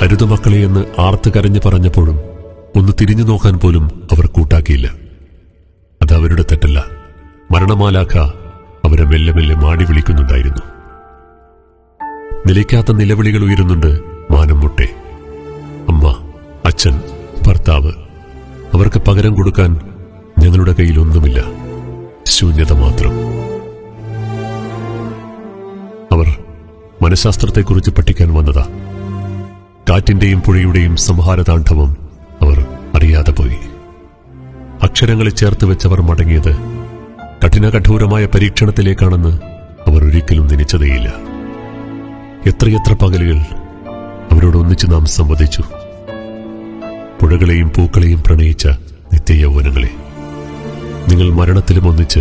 അരുത് മക്കളെ എന്ന് ആർത്ത് കരഞ്ഞു പറഞ്ഞപ്പോഴും ഒന്ന് തിരിഞ്ഞു നോക്കാൻ പോലും അവർ കൂട്ടാക്കിയില്ല. അത് അവരുടെ തെറ്റല്ല. മരണമാലാഖ അവരെ മെല്ലെ മെല്ലെ മാടി വിളിക്കുന്നുണ്ടായിരുന്നു. നിലയ്ക്കാത്ത നിലവിളികൾ ഉയരുന്നുണ്ട് മാനം മുട്ടെ. അമ്മ അച്ഛൻ ഭർത്താവ് അവർക്ക് പകരം കൊടുക്കാൻ ഞങ്ങളുടെ കയ്യിലൊന്നുമില്ല ശൂന്യത മാത്രം. അവർ മനഃശാസ്ത്രത്തെക്കുറിച്ച് പഠിക്കാൻ വന്നതാ. കാറ്റിന്റെയും പുഴയുടെയും സംഹാരതാണ്ഡവം അവർ അറിയാതെ പോയി. അക്ഷരങ്ങളെ ചേർത്ത് വെച്ചവർ മടങ്ങിയത് കഠിനകഠോരമായ പരീക്ഷണത്തിലേക്കാണെന്ന് അവർ ഒരിക്കലും നനച്ചതേയില്ല. എത്രയെത്ര പകലുകൾ അവരോട് ഒന്നിച്ച് നാം സംവദിച്ചു. പുഴകളെയും പൂക്കളെയും പ്രണയിച്ച നിത്യയൗവനങ്ങളെ. നിങ്ങൾ മരണത്തിലും ഒന്നിച്ച്